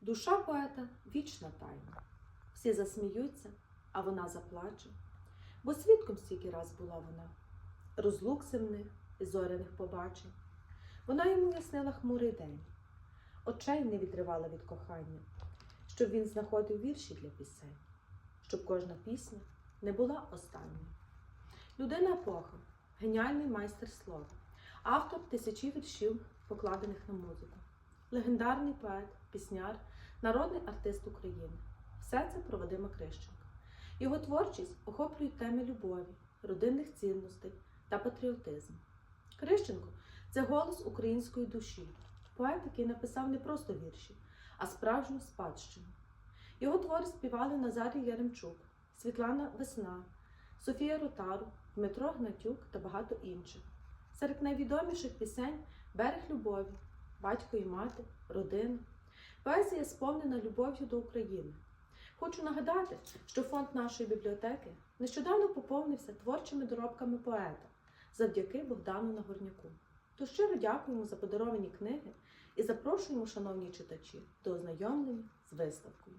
Душа поета вічна тайна. Всі засміються, а вона заплаче. Бо свідком стільки раз була вона, розлук земних і зоряних побачень. Вона йому яснила хмурий день, очей не відривала від кохання, щоб він знаходив вірші для пісень, щоб кожна пісня не була останньою. Людина епоха, геніальний майстер слова, автор тисячі віршів, покладених на музику, легендарний поет, пісняр, народний артист України. Все це про Вадима Крищенка. Його творчість охоплює теми любові, родинних цінностей та патріотизму. Крищенко це голос української душі, поет, який написав не просто вірші, а справжню спадщину. Його твори співали Назарій Яремчук, Світлана Весна, Софія Ротару, Дмитро Гнатюк та багато інших. Серед найвідоміших пісень Берег любові, Батько і мати, Родина. Поезія сповнена любов'ю до України. Хочу нагадати, що фонд нашої бібліотеки нещодавно поповнився творчими доробками поета завдяки Богдану Нагорняку. То щиро дякуємо за подаровані книги і запрошуємо, шановні читачі, до ознайомлення з виставкою.